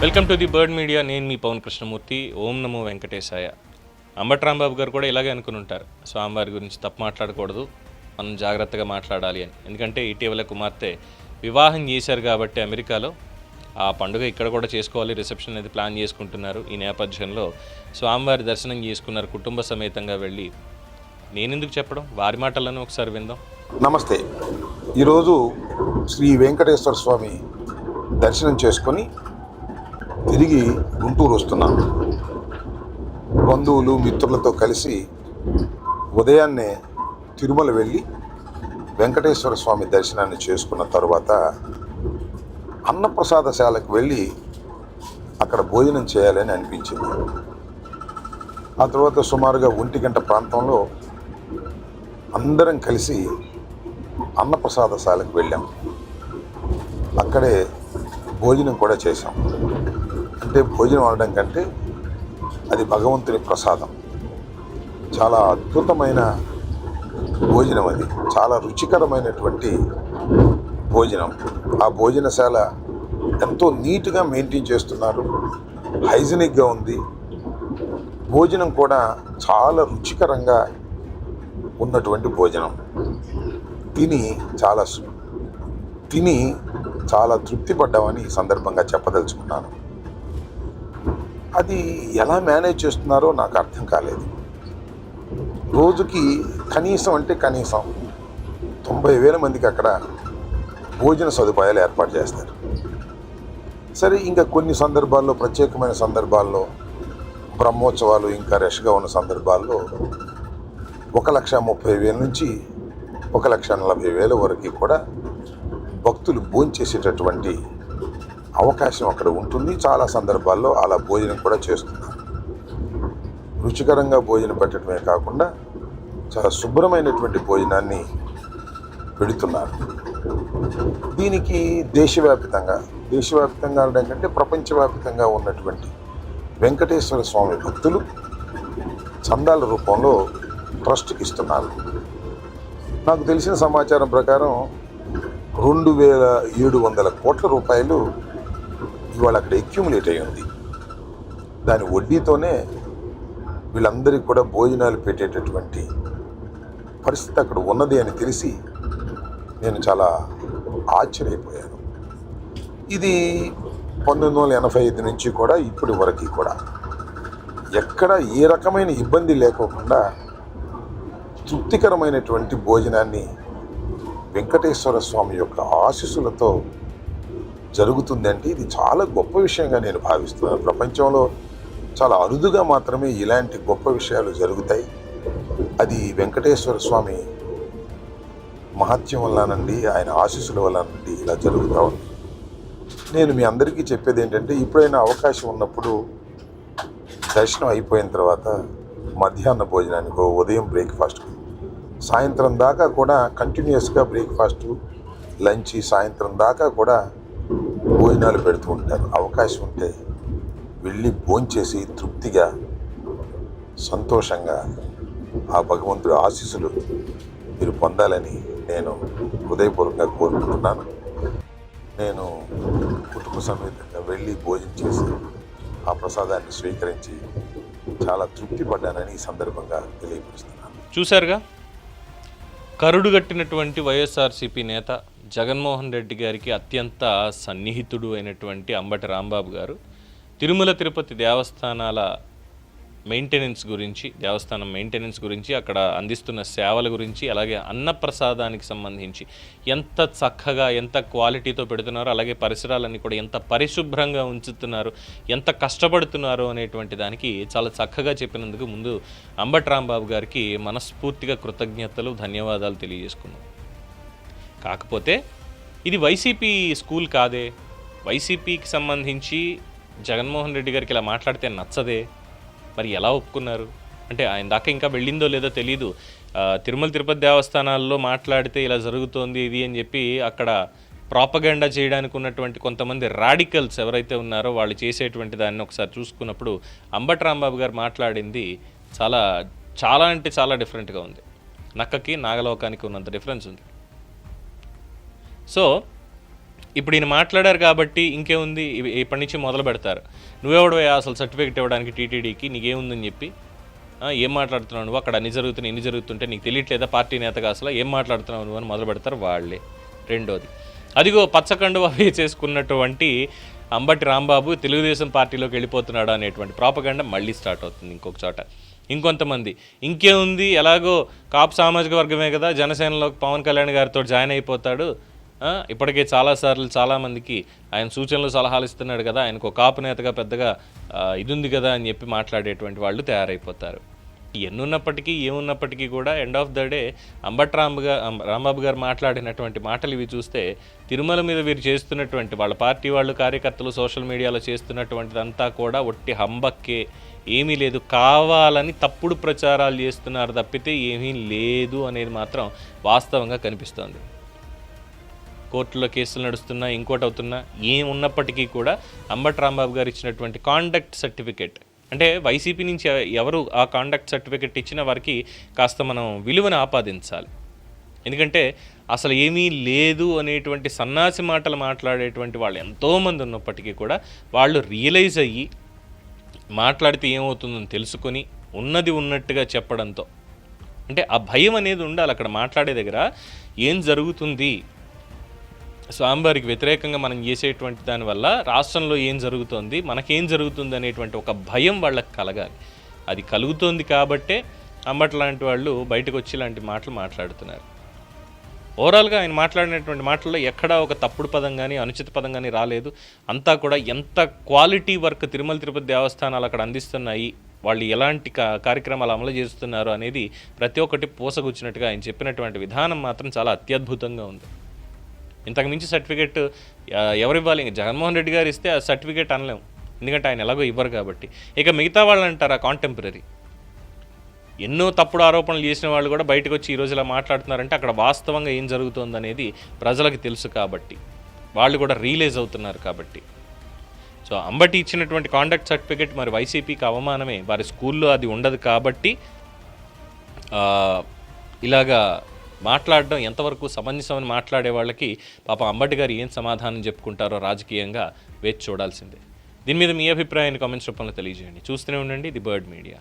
Welcome to the bird media. నేను మీ పవన్ కృష్ణమూర్తి. ఓం నమో వెంకటేశాయ. అంబటి రాంబాబు గారు కూడా ఇలాగే అనుకుని ఉంటారు. స్వామివారి గురించి తప్పు మాట్లాడకూడదు. మనం జాగ్రత్తగా మాట్లాడాలి అని. ఎందుకంటే ఇటీవల కుమార్తె వివాహం చేశారు కాబట్టి అమెరికాలో. ఆ పండుగ ఇక్కడ కూడా చేసుకోవాలి. రిసెప్షన్ అనేది ప్లాన్ చేసుకుంటున్నారు. ఈ నేపథ్యంలో స్వామివారి దర్శనం చేసుకున్నారు కుటుంబ సమేతంగా వెళ్ళి. నేనెందుకు చెప్పడం? వారి మాటలను ఒకసారి విందాం. నమస్తే. ఈరోజు శ్రీ వెంకటేశ్వర స్వామి దర్శనం చేసుకొని తిరిగి గుంటూరు వస్తున్నాను బంధువులు మిత్రులతో కలిసి ఉదయాన్నే తిరుమల వెళ్ళి వెంకటేశ్వర స్వామి దర్శనాన్ని చేసుకున్న తర్వాత అన్నప్రసాదశాలకు వెళ్ళి అక్కడ భోజనం చేయాలని అనిపించింది. ఆ తర్వాత సుమారుగా ఒంటి గంట ప్రాంతంలో అందరం కలిసి అన్నప్రసాదశాలకు వెళ్ళాం. అక్కడే భోజనం కూడా చేశాం. అంటే భోజనం అనడం కంటే అది భగవంతుని ప్రసాదం. చాలా అద్భుతమైన భోజనం అది. చాలా రుచికరమైనటువంటి భోజనం. ఆ భోజనశాల ఎంతో నీట్గా మెయింటైన్ చేస్తున్నారు. హైజీనిక్గా ఉంది. భోజనం కూడా చాలా రుచికరంగా ఉన్నటువంటి భోజనం. తిని చాలా తిని చాలా తృప్తి పడ్డామని ఈ సందర్భంగా చెప్పదలుచుకున్నాను. అది ఎలా మేనేజ్ చేస్తున్నారో నాకు అర్థం కాలేదు. రోజుకి కనీసం అంటే కనీసం తొంభై వేల మందికి అక్కడ భోజన సదుపాయాలు ఏర్పాటు చేస్తారు. సరే ఇంకా కొన్ని సందర్భాల్లో ప్రత్యేకమైన సందర్భాల్లో బ్రహ్మోత్సవాలు ఇంకా రష్గా ఉన్న సందర్భాల్లో ఒక లక్ష ముప్పై వేల నుంచి ఒక లక్ష నలభై వేల వరకు కూడా భక్తులు భోంచేసేటటువంటి అవకాశం అక్కడ ఉంటుంది. చాలా సందర్భాల్లో అలా భోజనం కూడా చేస్తున్నారు. రుచికరంగా భోజనం పెట్టడమే కాకుండా చాలా శుభ్రమైనటువంటి భోజనాన్ని పెడుతున్నారు. దీనికి దేశవ్యాప్తంగా దేశవ్యాప్తంగా అనడం కంటే ప్రపంచవ్యాప్తంగా ఉన్నటువంటి వెంకటేశ్వర స్వామి భక్తులు చందాల రూపంలో ట్రస్ట్కి ఇస్తున్నారు. నాకు తెలిసిన సమాచారం ప్రకారం రెండు వేల ఏడు వందల కోట్ల రూపాయలు ఇవాళ అక్కడ అక్యుములేట్ అయి ఉంది. దాని వడ్డీతోనే వీళ్ళందరికీ కూడా భోజనాలు పెట్టేటటువంటి పరిస్థితి అక్కడ ఉన్నది అని తెలిసి నేను చాలా ఆశ్చర్యపోయాను. ఇది పంతొమ్మిది వందల ఎనభై ఐదు నుంచి కూడా ఇప్పటి వరకు కూడా. ఎక్కడ ఏ రకమైన ఇబ్బంది లేకోకుండా తృప్తికరమైనటువంటి భోజనాన్ని వెంకటేశ్వర స్వామి యొక్క ఆశీస్సులతో జరుగుతుందంటే ఇది చాలా గొప్ప విషయంగా నేను భావిస్తున్నాను. ప్రపంచంలో చాలా అరుదుగా మాత్రమే ఇలాంటి గొప్ప విషయాలు జరుగుతాయి. అది వెంకటేశ్వర స్వామి మహత్యం వల్లనండి ఆయన ఆశీస్సుల వల్లనండి ఇలా జరుగుతూ ఉంది. నేను మీ అందరికీ చెప్పేది ఏంటంటే ఇప్పుడైనా అవకాశం ఉన్నప్పుడు దర్శనం అయిపోయిన తర్వాత మధ్యాహ్న భోజనానికో ఉదయం బ్రేక్ఫాస్ట్ సాయంత్రం దాకా కూడా కంటిన్యూస్గా బ్రేక్ఫాస్టు లంచ్ సాయంత్రం దాకా కూడా భోజనాలు పెడుతూ ఉంటారు. అవకాశం ఉంటే వెళ్ళి భోంచేసి తృప్తిగా సంతోషంగా ఆ భగవంతుడి ఆశీస్సులు మీరు పొందాలని నేను హృదయపూర్వకంగా కోరుకుంటున్నాను. నేను కుటుంబ సమేతంగా వెళ్ళి భోజనం చేసి ఆ ప్రసాదాన్ని స్వీకరించి చాలా తృప్తి పడ్డానని ఈ సందర్భంగా తెలియపరుస్తున్నాను. చూశారుగా? కరుడుగట్టినటువంటి వైఎస్ఆర్సీపీ నేత జగన్మోహన్ రెడ్డి గారికి అత్యంత సన్నిహితుడు అయినటువంటి అంబటి రాంబాబు గారు తిరుమల తిరుపతి దేవస్థానాల మెయింటెనెన్స్ గురించి దేవస్థానం మెయింటెనెన్స్ గురించి అక్కడ అందిస్తున్న సేవల గురించి అలాగే అన్నప్రసాదానికి సంబంధించి ఎంత చక్కగా ఎంత క్వాలిటీతో పెడుతున్నారో అలాగే పరిసరాలన్నీ కూడా ఎంత పరిశుభ్రంగా ఉంచుతున్నారు ఎంత కష్టపడుతున్నారు అనేటువంటి దానికి చాలా చక్కగా చెప్పినందుకు ముందు అంబటి రాంబాబు గారికి మనస్ఫూర్తిగా కృతజ్ఞతలు ధన్యవాదాలు తెలియజేసుకున్నాం కాకపోతే ఇది వైసీపీ స్కూల్ కాదే. వైసీపీకి సంబంధించి జగన్మోహన్ రెడ్డి గారికి ఇలా మాట్లాడితే నచ్చదే. మరి ఎలా ఒప్పుకున్నారు? అంటే ఆయన దాకా ఇంకా వెళ్ళిందో లేదో తెలీదు. తిరుమల తిరుపతి దేవస్థానాల్లో మాట్లాడితే ఇలా జరుగుతోంది ఇది అని చెప్పి అక్కడ ప్రాపగండా చేయడానికి ఉన్నటువంటి కొంతమంది రాడికల్స్ ఎవరైతే ఉన్నారో వాళ్ళు చేసేటువంటి దాన్ని ఒకసారి చూసుకున్నప్పుడు అంబట్ రాంబాబు గారు మాట్లాడింది చాలా చాలా అంటే చాలా డిఫరెంట్గా ఉంది. నక్కకి నాగలోకానికి ఉన్నంత డిఫరెన్స్ ఉంది. సో ఇప్పుడు ఈయన మాట్లాడారు కాబట్టి ఇంకేముంది? ఇప్పటి నుంచి మొదలు పెడతారు. నువ్వెవడు అసలు సర్టిఫికేట్ ఇవ్వడానికి టీటీడీకి నీకేముందని చెప్పి ఏం మాట్లాడుతున్నావు నువ్వు? అక్కడ అన్ని జరుగుతున్నాయి ఎన్ని జరుగుతుంటే నీకు తెలియట్లేదా? పార్టీ నేతగా అసలు ఏం మాట్లాడుతున్నావు నువ్వు అని మొదలు పెడతారు వాళ్ళే. రెండోది అదిగో పచ్చకండువా చేసుకున్నటువంటి అంబటి రాంబాబు తెలుగుదేశం పార్టీలోకి వెళ్ళిపోతున్నాడు అనేటువంటి ప్రాపగండ మళ్ళీ స్టార్ట్ అవుతుంది ఇంకొక చోట. ఇంకొంతమంది ఇంకేముంది? ఎలాగో కాపు సామాజిక వర్గమే కదా జనసేనలో పవన్ కళ్యాణ్ గారితో జాయిన్ అయిపోతాడు. ఇప్పటికే చాలాసార్లు చాలామందికి ఆయన సూచనలు సలహాలు ఇస్తున్నాడు కదా ఆయనకు ఒక కాపు నేతగా పెద్దగా ఇది ఉంది కదా అని చెప్పి మాట్లాడేటువంటి వాళ్ళు తయారైపోతారు. ఎన్నున్నప్పటికీ ఏమున్నప్పటికీ కూడా end of the day Ambati Rambabu గారు మాట్లాడినటువంటి మాటలు ఇవి చూస్తే తిరుమల మీద వీరు చేస్తున్నటువంటి వాళ్ళ పార్టీ వాళ్ళు కార్యకర్తలు సోషల్ మీడియాలో చేస్తున్నటువంటిదంతా కూడా ఒట్టి హంబక్కే. ఏమీ లేదు కావాలని తప్పుడు ప్రచారాలు చేస్తున్నారు తప్పితే ఏమీ లేదు అనేది మాత్రం వాస్తవంగా కనిపిస్తోంది. కోర్టులో కేసులు నడుస్తున్నా ఇంకోటి అవుతున్నా ఏం ఉన్నప్పటికీ కూడా అంబట్ రాంబాబు గారు ఇచ్చినటువంటి కాండక్ట్ సర్టిఫికేట్ అంటే వైసీపీ నుంచి ఎవరు ఆ కాండక్ట్ సర్టిఫికేట్ ఇచ్చిన వారికి కాస్త మనం విలువను ఆపాదించాలి. ఎందుకంటే అసలు ఏమీ లేదు అనేటువంటి సన్నాసి మాటలు మాట్లాడేటువంటి వాళ్ళు ఎంతోమంది ఉన్నప్పటికీ కూడా వాళ్ళు రియలైజ్ అయ్యి మాట్లాడితే ఏమవుతుందని తెలుసుకొని ఉన్నది ఉన్నట్టుగా చెప్పడంతో. అంటే ఆ భయం అనేది ఉండాలి అక్కడ మాట్లాడే దగ్గర. ఏం జరుగుతుంది? స్వామివారికి వ్యతిరేకంగా మనం చేసేటువంటి దానివల్ల రాష్ట్రంలో ఏం జరుగుతోంది మనకేం జరుగుతుంది అనేటువంటి ఒక భయం వాళ్ళకి కలగాలి. అది కలుగుతోంది కాబట్టే అంబట్ లాంటి వాళ్ళు బయటకు వచ్చి ఇలాంటి మాటలు మాట్లాడుతున్నారు. ఓవరాల్గా ఆయన మాట్లాడినటువంటి మాటల్లో ఎక్కడా ఒక తప్పుడు పదం కానీ అనుచిత పదం కానీ రాలేదు. అంతా కూడా ఎంత క్వాలిటీ వర్క్ తిరుమల తిరుపతి దేవస్థానాలు అక్కడ అందిస్తున్నాయి వాళ్ళు ఎలాంటి కా- కార్యక్రమాలు అమలు చేస్తున్నారు అనేది ప్రతి ఒక్కటి పూసగుచ్చినట్టుగా ఆయన చెప్పినటువంటి విధానం మాత్రం చాలా అత్యద్భుతంగా ఉంది. ఇంతకు మించి సర్టిఫికేట్ ఎవరు ఇవ్వాలి ఇంక జగన్మోహన్ రెడ్డి గారు ఇస్తే ఆ సర్టిఫికేట్ అనలేము ఎందుకంటే ఆయన ఎలాగో ఇవ్వరు కాబట్టి. ఇక మిగతా వాళ్ళు అంటారా కాంటెంపరీ? ఎన్నో తప్పుడు ఆరోపణలు చేసిన వాళ్ళు కూడా బయటకు వచ్చి ఈరోజు ఇలా మాట్లాడుతున్నారంటే అక్కడ వాస్తవంగా ఏం జరుగుతుంది అనేది ప్రజలకు తెలుసు కాబట్టి. వాళ్ళు కూడా రియలైజ్ అవుతున్నారు కాబట్టి. సో అంబటి ఇచ్చినటువంటి కాండక్ట్ సర్టిఫికేట్ మరి వైసీపీకి అవమానమే. వారి స్కూల్లో అది ఉండదు కాబట్టి ఇలాగా మాట్లాడడం ఎంతవరకు సమంజసమని మాట్లాడే వాళ్ళకి పాప అంబటి గారు ఏం సమాధానం చెప్పుకుంటారో రాజకీయంగా వేచి చూడాల్సిందే. దీని మీద మీ అభిప్రాయాన్ని కామెంట్స్ రూపంలో తెలియజేయండి. చూస్తూనే ఉండండి ది బర్డ్ మీడియా.